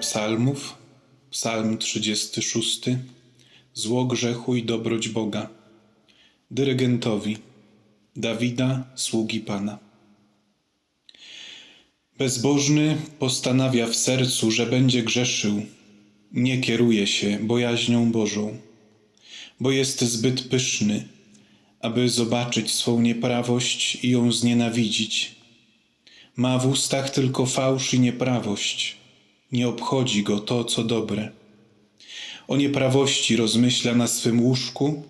Psalmów, Psalm 36. Zło grzechu i dobroć Boga. Dyrygentowi Dawida, sługi Pana. Bezbożny postanawia w sercu, że będzie grzeszył. Nie kieruje się bojaźnią Bożą, bo jest zbyt pyszny, aby zobaczyć swą nieprawość i ją znienawidzić. Ma w ustach tylko fałsz i nieprawość. Nie obchodzi go to, co dobre. O nieprawości rozmyśla na swym łóżku,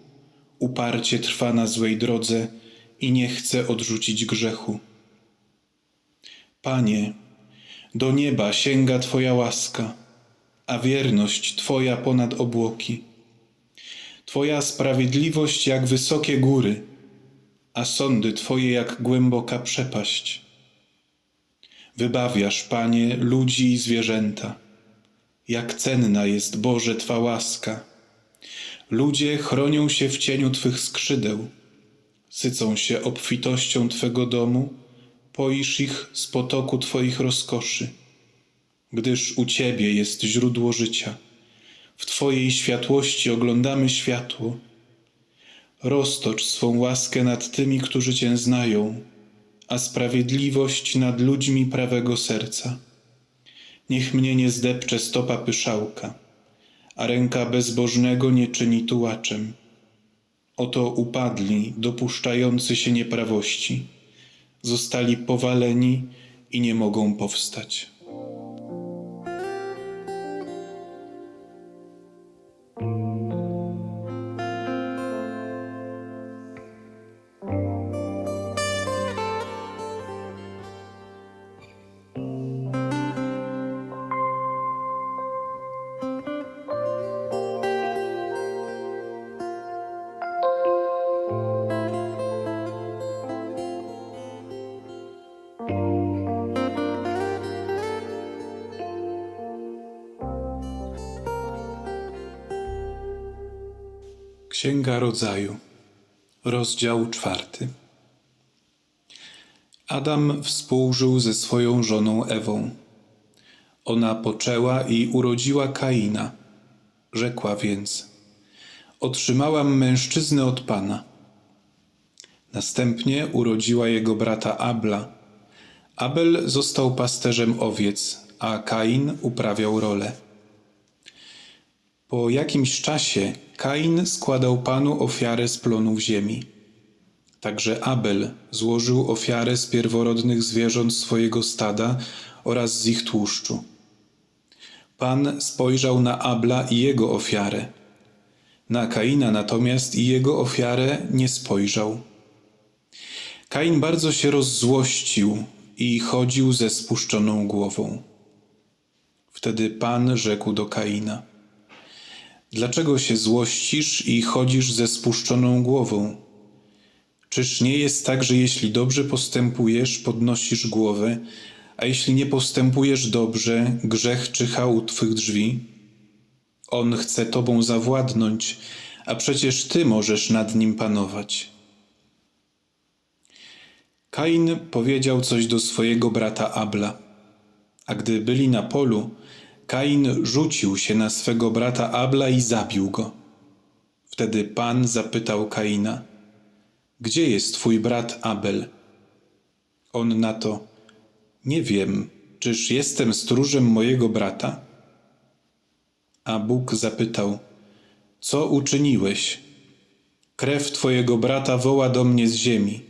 uparcie trwa na złej drodze i nie chce odrzucić grzechu. Panie, do nieba sięga Twoja łaska, a wierność Twoja ponad obłoki. Twoja sprawiedliwość jak wysokie góry, a sądy Twoje jak głęboka przepaść. Wybawiasz, Panie, ludzi i zwierzęta. Jak cenna jest, Boże, Twa łaska. Ludzie chronią się w cieniu Twych skrzydeł. Sycą się obfitością Twego domu, poisz ich z potoku Twoich rozkoszy. Gdyż u Ciebie jest źródło życia. W Twojej światłości oglądamy światło. Roztocz swą łaskę nad tymi, którzy Cię znają, a sprawiedliwość nad ludźmi prawego serca. Niech mnie nie zdepcze stopa pyszałka, a ręka bezbożnego nie czyni tułaczem. Oto upadli, dopuszczający się nieprawości, zostali powaleni i nie mogą powstać. Księga Rodzaju, rozdział czwarty. Adam współżył ze swoją żoną Ewą. Ona poczęła i urodziła Kaina. Rzekła więc: Otrzymałam mężczyznę od Pana. Następnie urodziła jego brata Abla. Abel został pasterzem owiec, a Kain uprawiał rolę. Po jakimś czasie Kain składał Panu ofiarę z plonów ziemi. Także Abel złożył ofiarę z pierworodnych zwierząt swojego stada oraz z ich tłuszczu. Pan spojrzał na Abla i jego ofiarę. Na Kaina natomiast i jego ofiarę nie spojrzał. Kain bardzo się rozzłościł i chodził ze spuszczoną głową. Wtedy Pan rzekł do Kaina – Dlaczego się złościsz i chodzisz ze spuszczoną głową? Czyż nie jest tak, że jeśli dobrze postępujesz, podnosisz głowę, a jeśli nie postępujesz dobrze, grzech czyha u twych drzwi? On chce tobą zawładnąć, a przecież ty możesz nad nim panować. Kain powiedział coś do swojego brata Abla, a gdy byli na polu, Kain rzucił się na swego brata Abla i zabił go. Wtedy Pan zapytał Kaina: Gdzie jest twój brat Abel? On na to: Nie wiem, czyż jestem stróżem mojego brata? A Bóg zapytał: Co uczyniłeś? Krew twojego brata woła do mnie z ziemi.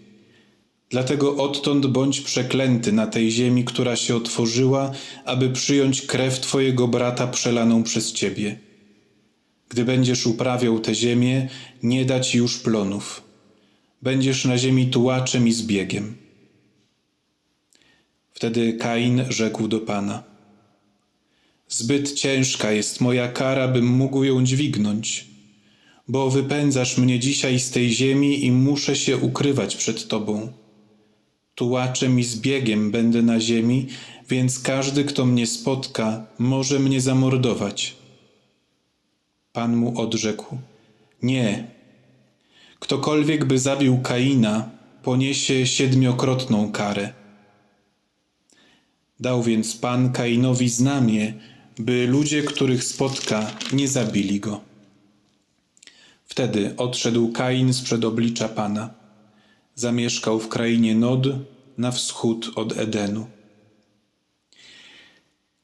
Dlatego odtąd bądź przeklęty na tej ziemi, która się otworzyła, aby przyjąć krew Twojego brata przelaną przez Ciebie. Gdy będziesz uprawiał tę ziemię, nie dać już plonów. Będziesz na ziemi tułaczem i zbiegiem. Wtedy Kain rzekł do Pana: Zbyt ciężka jest moja kara, bym mógł ją dźwignąć, bo wypędzasz mnie dzisiaj z tej ziemi i muszę się ukrywać przed Tobą tułaczem i zbiegiem będę na ziemi, więc każdy, kto mnie spotka, może mnie zamordować. Pan mu odrzekł: Nie. Ktokolwiek by zabił Kaina, poniesie siedmiokrotną karę. Dał więc Pan Kainowi znamię, by ludzie, których spotka, nie zabili go. Wtedy odszedł Kain sprzed oblicza Pana. Zamieszkał w krainie Nod na wschód od Edenu.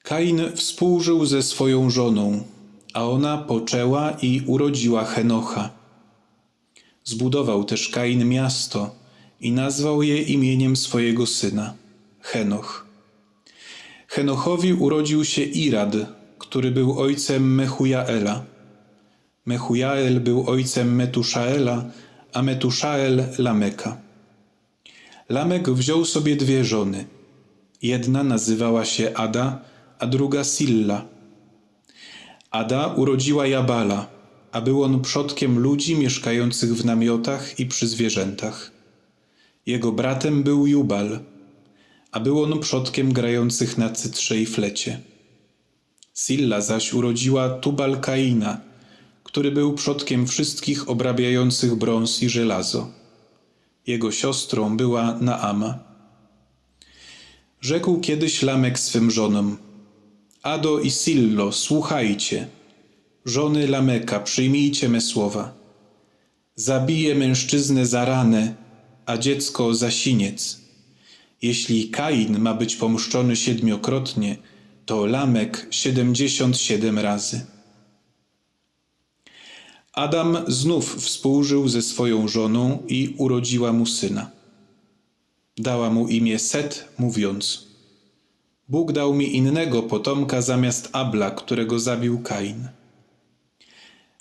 Kain współżył ze swoją żoną, a ona poczęła i urodziła Henocha. Zbudował też Kain miasto i nazwał je imieniem swojego syna Henoch. Henochowi urodził się Irad, który był ojcem Mechujaela. Mechujael był ojcem Metuszaela, a Metuszael Lameka. Lamek wziął sobie dwie żony. Jedna nazywała się Ada, a druga Silla. Ada urodziła Jabala, a był on przodkiem ludzi mieszkających w namiotach i przy zwierzętach. Jego bratem był Jubal, a był on przodkiem grających na cytrze i flecie. Silla zaś urodziła Tubal Kaina, który był przodkiem wszystkich obrabiających brąz i żelazo. Jego siostrą była Naama. Rzekł kiedyś Lamek swym żonom: Ado i Sillo, słuchajcie. Żony Lameka, przyjmijcie me słowa. Zabiję mężczyznę za ranę, a dziecko za siniec. Jeśli Kain ma być pomszczony siedmiokrotnie, to Lamek siedemdziesiąt siedem razy. Adam znów współżył ze swoją żoną i urodziła mu syna. Dała mu imię Set, mówiąc: Bóg dał mi innego potomka zamiast Abla, którego zabił Kain.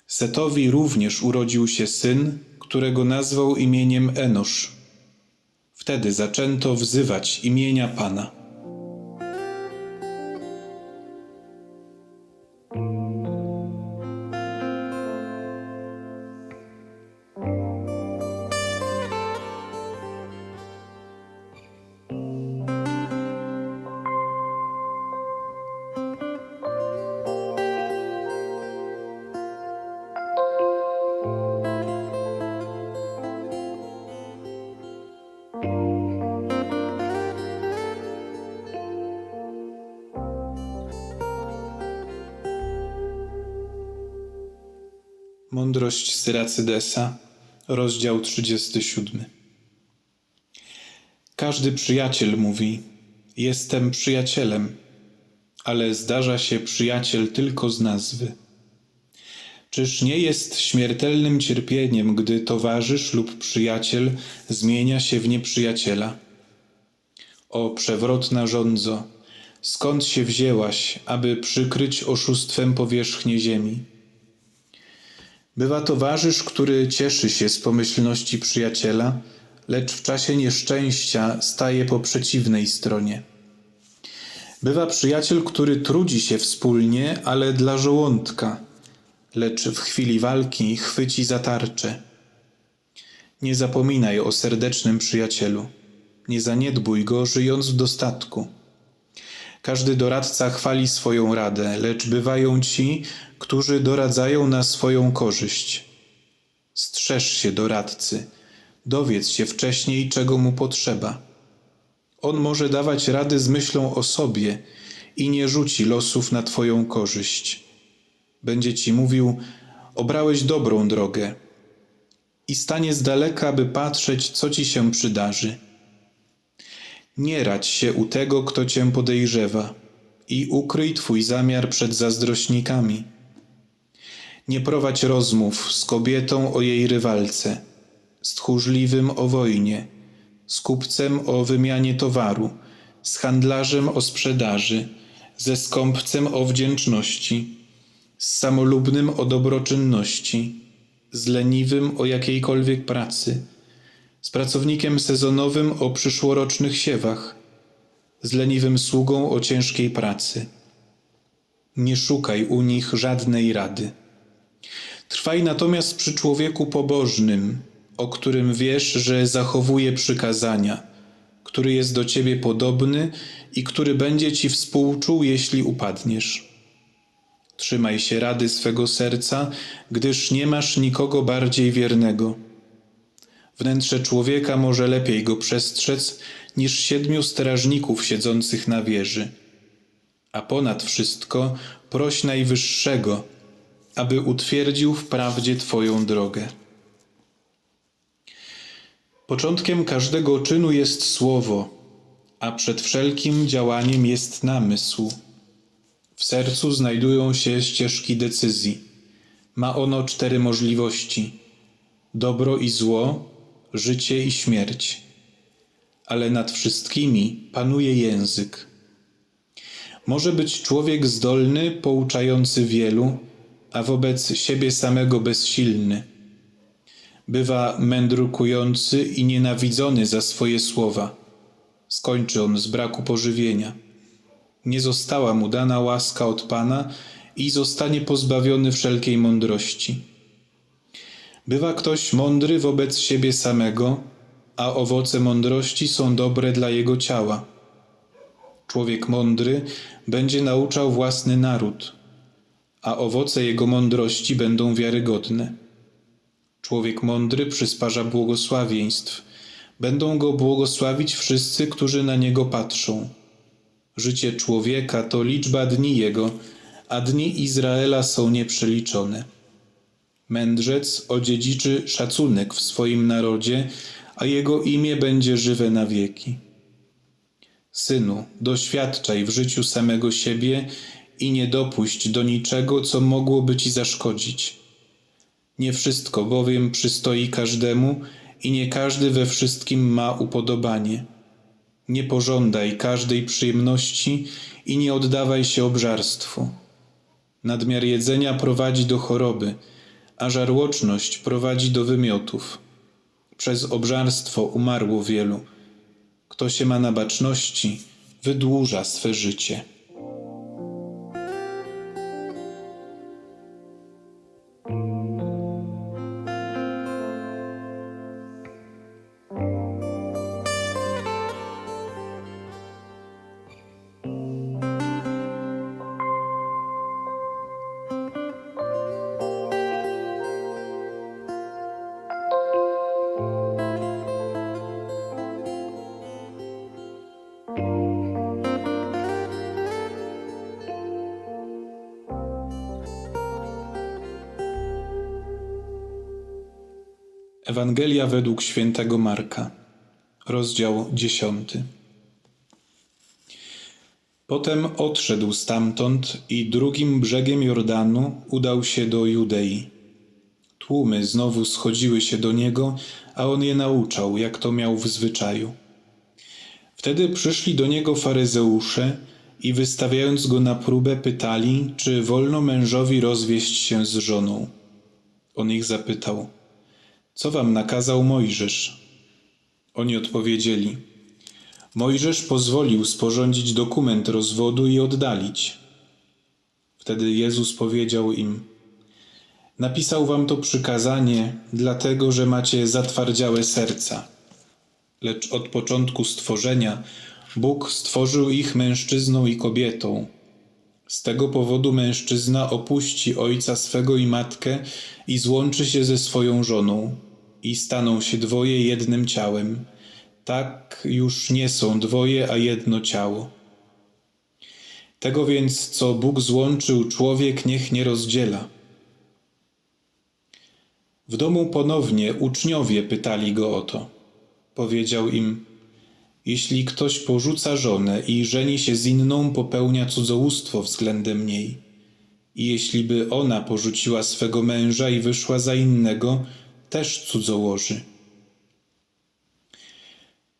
Setowi również urodził się syn, którego nazwał imieniem Enosz. Wtedy zaczęto wzywać imienia Pana. Mądrość Syracydesa, rozdział 37. Każdy przyjaciel mówi: Jestem przyjacielem, ale zdarza się przyjaciel tylko z nazwy. Czyż nie jest śmiertelnym cierpieniem, gdy towarzysz lub przyjaciel zmienia się w nieprzyjaciela? O przewrotna żądzo, skąd się wzięłaś, aby przykryć oszustwem powierzchnię ziemi? Bywa towarzysz, który cieszy się z pomyślności przyjaciela, lecz w czasie nieszczęścia staje po przeciwnej stronie. Bywa przyjaciel, który trudzi się wspólnie, ale dla żołądka, lecz w chwili walki chwyci za tarczę. Nie zapominaj o serdecznym przyjacielu, nie zaniedbuj go, żyjąc w dostatku. Każdy doradca chwali swoją radę, lecz bywają ci, którzy doradzają na swoją korzyść. Strzeż się doradcy, dowiedz się wcześniej, czego mu potrzeba. On może dawać rady z myślą o sobie i nie rzuci losów na Twoją korzyść. Będzie Ci mówił: Obrałeś dobrą drogę, i stanie z daleka, by patrzeć, co Ci się przydarzy. Nie radź się u tego, kto Cię podejrzewa, i ukryj Twój zamiar przed zazdrośnikami. Nie prowadź rozmów z kobietą o jej rywalce, z tchórzliwym o wojnie, z kupcem o wymianie towaru, z handlarzem o sprzedaży, ze skąpcem o wdzięczności, z samolubnym o dobroczynności, z leniwym o jakiejkolwiek pracy, z pracownikiem sezonowym o przyszłorocznych siewach, z leniwym sługą o ciężkiej pracy. Nie szukaj u nich żadnej rady. Trwaj natomiast przy człowieku pobożnym, o którym wiesz, że zachowuje przykazania, który jest do ciebie podobny i który będzie ci współczuł, jeśli upadniesz. Trzymaj się rady swego serca, gdyż nie masz nikogo bardziej wiernego. Wnętrze człowieka może lepiej go przestrzec niż siedmiu strażników siedzących na wieży. A ponad wszystko proś Najwyższego, aby utwierdził w prawdzie Twoją drogę. Początkiem każdego czynu jest słowo, a przed wszelkim działaniem jest namysł. W sercu znajdują się ścieżki decyzji. Ma ono cztery możliwości: dobro i zło, życie i śmierć. Ale nad wszystkimi panuje język. Może być człowiek zdolny, pouczający wielu, a wobec siebie samego bezsilny. Bywa mędrukujący i nienawidzony za swoje słowa. Skończy on z braku pożywienia. Nie została mu dana łaska od Pana i zostanie pozbawiony wszelkiej mądrości. Bywa ktoś mądry wobec siebie samego, a owoce mądrości są dobre dla jego ciała. Człowiek mądry będzie nauczał własny naród, a owoce jego mądrości będą wiarygodne. Człowiek mądry przysparza błogosławieństw. Będą go błogosławić wszyscy, którzy na niego patrzą. Życie człowieka to liczba dni jego, a dni Izraela są nieprzeliczone. Mędrzec odziedziczy szacunek w swoim narodzie, a jego imię będzie żywe na wieki. Synu, doświadczaj w życiu samego siebie i nie dopuść do niczego, co mogłoby ci zaszkodzić. Nie wszystko bowiem przystoi każdemu i nie każdy we wszystkim ma upodobanie. Nie pożądaj każdej przyjemności i nie oddawaj się obżarstwu. Nadmiar jedzenia prowadzi do choroby, a żarłoczność prowadzi do wymiotów. Przez obżarstwo umarło wielu. Kto się ma na baczności, wydłuża swe życie. Ewangelia według świętego Marka, rozdział dziesiąty. Potem odszedł stamtąd i drugim brzegiem Jordanu udał się do Judei. Tłumy znowu schodziły się do niego, a on je nauczał, jak to miał w zwyczaju. Wtedy przyszli do niego faryzeusze i wystawiając go na próbę, pytali, czy wolno mężowi rozwieść się z żoną. On ich zapytał: Co wam nakazał Mojżesz? Oni odpowiedzieli: Mojżesz pozwolił sporządzić dokument rozwodu i oddalić. Wtedy Jezus powiedział im: Napisał wam to przykazanie, dlatego że macie zatwardziałe serca. Lecz od początku stworzenia Bóg stworzył ich mężczyzną i kobietą. Z tego powodu mężczyzna opuści ojca swego i matkę i złączy się ze swoją żoną, i staną się dwoje jednym ciałem. Tak już nie są dwoje, a jedno ciało. Tego więc, co Bóg złączył, człowiek niech nie rozdziela. W domu ponownie uczniowie pytali go o to. Powiedział im: Jeśli ktoś porzuca żonę i żeni się z inną, popełnia cudzołóstwo względem niej. I jeśli by ona porzuciła swego męża i wyszła za innego, też cudzołoży.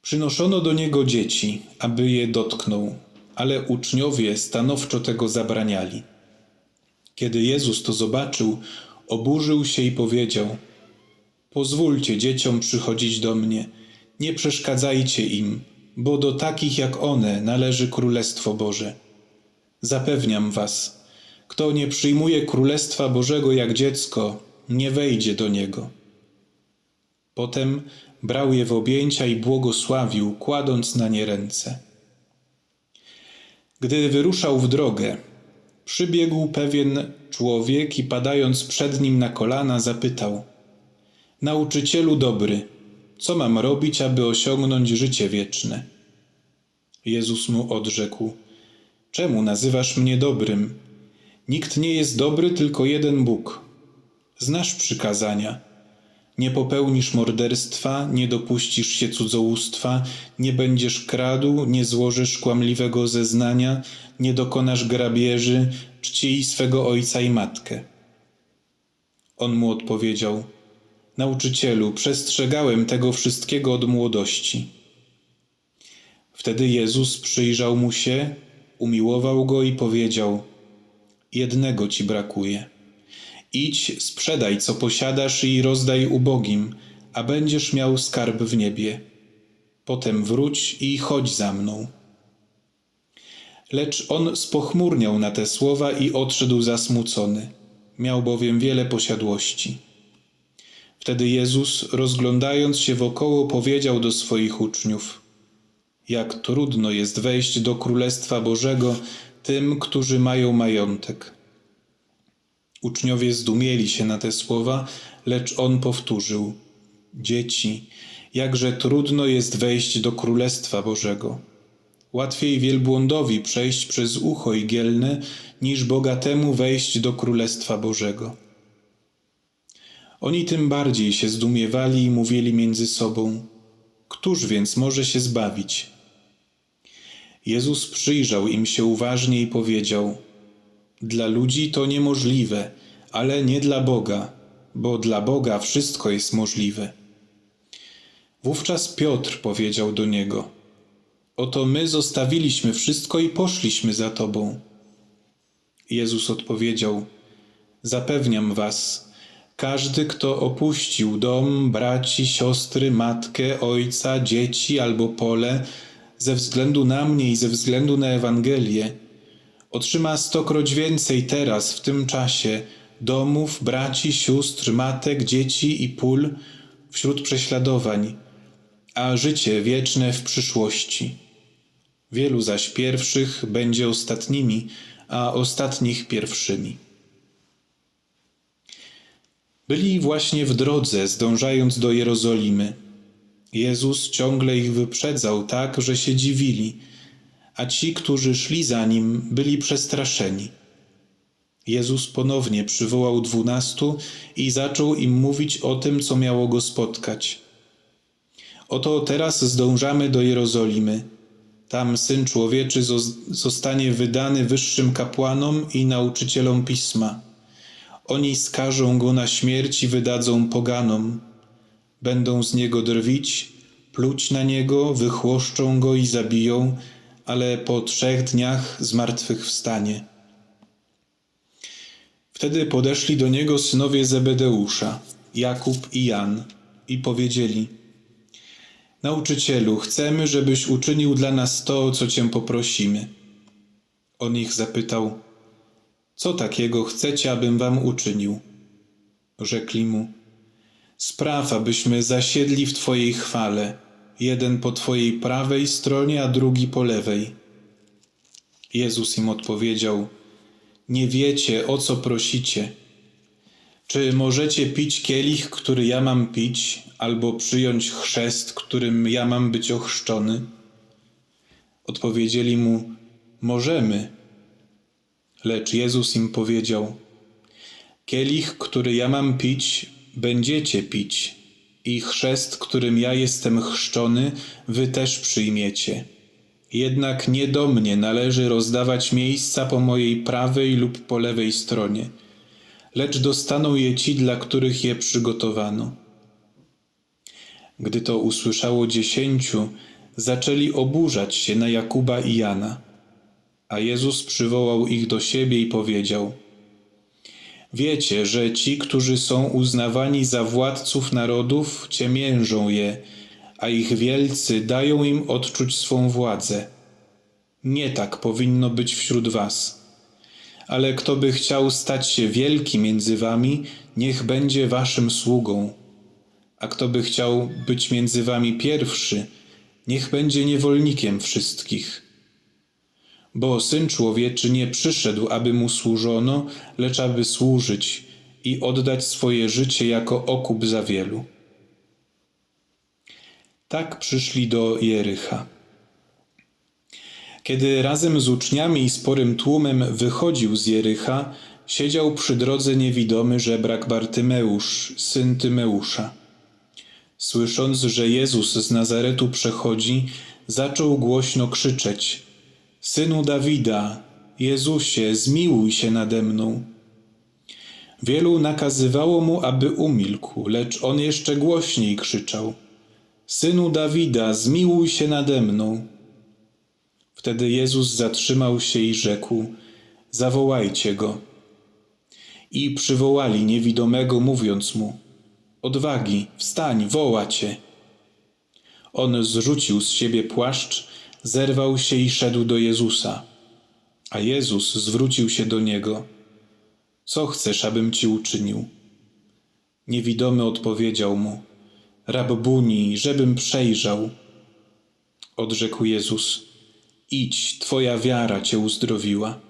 Przynoszono do niego dzieci, aby je dotknął, ale uczniowie stanowczo tego zabraniali. Kiedy Jezus to zobaczył, oburzył się i powiedział: Pozwólcie dzieciom przychodzić do mnie, nie przeszkadzajcie im, bo do takich jak one należy Królestwo Boże. Zapewniam was, kto nie przyjmuje Królestwa Bożego jak dziecko, nie wejdzie do niego. Potem brał je w objęcia i błogosławił, kładąc na nie ręce. Gdy wyruszał w drogę, przybiegł pewien człowiek i padając przed nim na kolana, zapytał: Nauczycielu dobry, co mam robić, aby osiągnąć życie wieczne? Jezus mu odrzekł: Czemu nazywasz mnie dobrym? Nikt nie jest dobry, tylko jeden Bóg. Znasz przykazania. Nie popełnisz morderstwa, nie dopuścisz się cudzołóstwa, nie będziesz kradł, nie złożysz kłamliwego zeznania, nie dokonasz grabieży, czcij swego ojca i matkę. On mu odpowiedział: Nauczycielu, przestrzegałem tego wszystkiego od młodości. Wtedy Jezus przyjrzał mu się, umiłował go i powiedział: Jednego ci brakuje. Idź, sprzedaj co posiadasz i rozdaj ubogim, a będziesz miał skarb w niebie. Potem wróć i chodź za mną. Lecz on spochmurniał na te słowa i odszedł zasmucony. Miał bowiem wiele posiadłości. Wtedy Jezus, rozglądając się wokoło, powiedział do swoich uczniów: Jak trudno jest wejść do Królestwa Bożego tym, którzy mają majątek. Uczniowie zdumieli się na te słowa, lecz on powtórzył: Dzieci, jakże trudno jest wejść do Królestwa Bożego. Łatwiej wielbłądowi przejść przez ucho igielne, niż bogatemu wejść do Królestwa Bożego. Oni tym bardziej się zdumiewali i mówili między sobą: Któż więc może się zbawić? Jezus przyjrzał im się uważnie i powiedział: Dla ludzi to niemożliwe, ale nie dla Boga, bo dla Boga wszystko jest możliwe. Wówczas Piotr powiedział do niego: Oto my zostawiliśmy wszystko i poszliśmy za Tobą. Jezus odpowiedział: Zapewniam Was, każdy, kto opuścił dom, braci, siostry, matkę, ojca, dzieci albo pole, ze względu na mnie i ze względu na Ewangelię, otrzyma stokroć więcej teraz, w tym czasie, domów, braci, sióstr, matek, dzieci i pól wśród prześladowań, a życie wieczne w przyszłości. Wielu zaś pierwszych będzie ostatnimi, a ostatnich pierwszymi. Byli właśnie w drodze, zdążając do Jerozolimy. Jezus ciągle ich wyprzedzał tak, że się dziwili, a ci, którzy szli za nim, byli przestraszeni. Jezus ponownie przywołał dwunastu i zaczął im mówić o tym, co miało go spotkać. Oto teraz zdążamy do Jerozolimy. Tam syn człowieczy zostanie wydany wyższym kapłanom i nauczycielom pisma. Oni skażą go na śmierć i wydadzą poganom. Będą z niego drwić, pluć na niego, wychłoszczą go i zabiją, ale po trzech dniach zmartwychwstanie. Wtedy podeszli do niego synowie Zebedeusza, Jakub i Jan, i powiedzieli: Nauczycielu, chcemy, żebyś uczynił dla nas to, co cię poprosimy. On ich zapytał: Co takiego chcecie, abym wam uczynił? Rzekli mu: Spraw, abyśmy zasiedli w Twojej chwale, jeden po Twojej prawej stronie, a drugi po lewej. Jezus im odpowiedział: Nie wiecie, o co prosicie. Czy możecie pić kielich, który ja mam pić, albo przyjąć chrzest, którym ja mam być ochrzczony? Odpowiedzieli mu: Możemy. Lecz Jezus im powiedział: Kielich, który ja mam pić, będziecie pić, i chrzest, którym ja jestem chrzczony, wy też przyjmiecie. Jednak nie do mnie należy rozdawać miejsca po mojej prawej lub po lewej stronie, lecz dostaną je ci, dla których je przygotowano. Gdy to usłyszało dziesięciu, zaczęli oburzać się na Jakuba i Jana. A Jezus przywołał ich do siebie i powiedział – Wiecie, że ci, którzy są uznawani za władców narodów, ciemiężą je, a ich wielcy dają im odczuć swą władzę. Nie tak powinno być wśród was. Ale kto by chciał stać się wielki między wami, niech będzie waszym sługą. A kto by chciał być między wami pierwszy, niech będzie niewolnikiem wszystkich bo Syn Człowieczy nie przyszedł, aby mu służono, lecz aby służyć i oddać swoje życie jako okup za wielu. Tak przyszli do Jericha. Kiedy razem z uczniami i sporym tłumem wychodził z Jericha, siedział przy drodze niewidomy żebrak Bartymeusz, syn Tymeusza. Słysząc, że Jezus z Nazaretu przechodzi, zaczął głośno krzyczeć: Synu Dawida, Jezusie, zmiłuj się nade mną. Wielu nakazywało mu, aby umilkł, lecz on jeszcze głośniej krzyczał: Synu Dawida, zmiłuj się nade mną. Wtedy Jezus zatrzymał się i rzekł: Zawołajcie go. I przywołali niewidomego, mówiąc mu: Odwagi, wstań, woła cię. On zrzucił z siebie płaszcz, zerwał się i szedł do Jezusa. A Jezus zwrócił się do niego: Co chcesz, abym ci uczynił? Niewidomy odpowiedział mu: Rabbuni, żebym przejrzał. Odrzekł Jezus: Idź, twoja wiara cię uzdrowiła.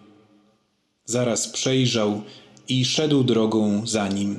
Zaraz przejrzał i szedł drogą za nim.